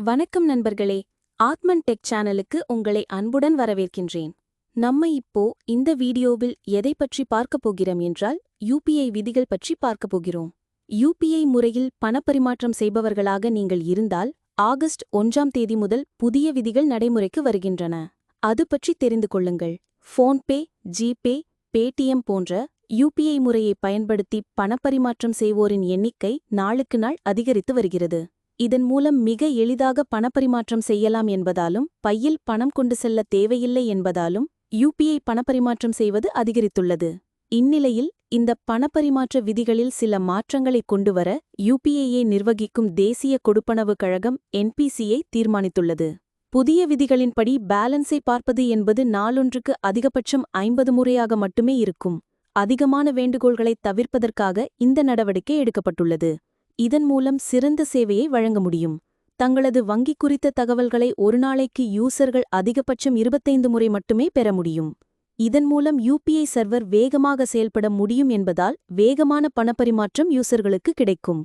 வணக்கம் நண்பர்களே. ஆத்மன் டெக் சேனலுக்கு உங்களை அன்புடன் வரவேற்கின்றேன். நம்ம இப்போ இந்த வீடியோவில் எதை பற்றி பார்க்கப் போகிறோம் என்றால் யூபிஐ விதிகள் பற்றி பார்க்கப் போகிறோம். யூபிஐ முறையில் பணப்பரிமாற்றம் செய்பவர்களாக நீங்கள் இருந்தால் ஆகஸ்ட் ஒன்றாம் தேதி முதல் புதிய விதிகள் நடைமுறைக்கு வருகின்றன. அது பற்றி தெரிந்து கொள்ளுங்கள். ஃபோன்பே ஜிபே பேடிஎம் போன்ற யூபிஐ முறையை பயன்படுத்தி பணப்பரிமாற்றம் செய்வோரின் எண்ணிக்கை நாளுக்கு நாள் அதிகரித்து வருகிறது. இதன் மூலம் மிக எளிதாக பணப்பரிமாற்றம் செய்யலாம் என்பதாலும் பையில் பணம் கொண்டு செல்ல தேவையில்லை என்பதாலும் யூபிஐ பணப்பரிமாற்றம் செய்வது அதிகரித்துள்ளது. இந்நிலையில் இந்த பணப்பரிமாற்ற விதிகளில் சில மாற்றங்களை கொண்டுவர யூபிஐயை நிர்வகிக்கும் தேசிய கொடுப்பனவு கழகம் என்பிசியை தீர்மானித்துள்ளது. புதிய விதிகளின்படி பேலன்ஸை பார்ப்பது என்பது நாளொன்றுக்கு அதிகபட்சம் ஐம்பது முறையாக மட்டுமே இருக்கும். அதிகமான வேண்டுகோள்களை தவிர்ப்பதற்காக இந்த நடவடிக்கை எடுக்கப்பட்டுள்ளது. இதன் மூலம் சிறந்த சேவையை வழங்க முடியும். தங்களது வங்கி குறித்த தகவல்களை ஒரு நாளைக்கு யூசர்கள் அதிகபட்சம் இருபத்தைந்து முறை மட்டுமே பெற முடியும். இதன் மூலம் யூபிஐ சர்வர் வேகமாக செயல்பட முடியும் என்பதால் வேகமான பணப்பரிமாற்றம் யூசர்களுக்கு கிடைக்கும்.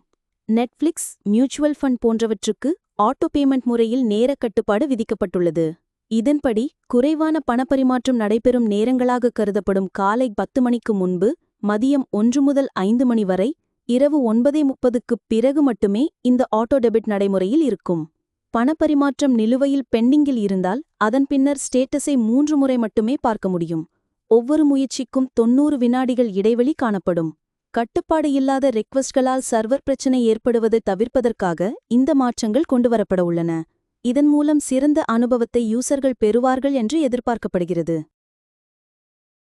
நெட்ஃப்ளிக்ஸ் மியூச்சுவல் ஃபண்ட் போன்றவற்றுக்கு ஆட்டோ பேமெண்ட் முறையில் நேரக் கட்டுப்பாடு விதிக்கப்பட்டுள்ளது. இதன்படி குறைவான பணப்பரிமாற்றம் நடைபெறும் நேரங்களாக கருதப்படும் காலை பத்து மணிக்கு முன்பு மதியம் ஒன்று முதல் ஐந்து மணி வரை இரவு ஒன்பதே முப்பதுக்குப் பிறகு மட்டுமே இந்த ஆட்டோ டெபிட் நடைமுறையில் இருக்கும். பணப்பரிமாற்றம் நிலுவையில் பெண்டிங்கில் இருந்தால் அதன் பின்னர் ஸ்டேட்டஸை மூன்று முறை மட்டுமே பார்க்க முடியும். ஒவ்வொரு முயற்சிக்கும் தொன்னூறு வினாடிகள் இடைவெளி காணப்படும். கட்டுப்பாடு இல்லாத ரெக்வஸ்ட்களால் சர்வர் பிரச்சினை ஏற்படுவதை தவிர்ப்பதற்காக இந்த மாற்றங்கள் கொண்டுவரப்பட உள்ளன. இதன் மூலம் சிறந்த அனுபவத்தை யூசர்கள் பெறுவார்கள் என்று எதிர்பார்க்கப்படுகிறது.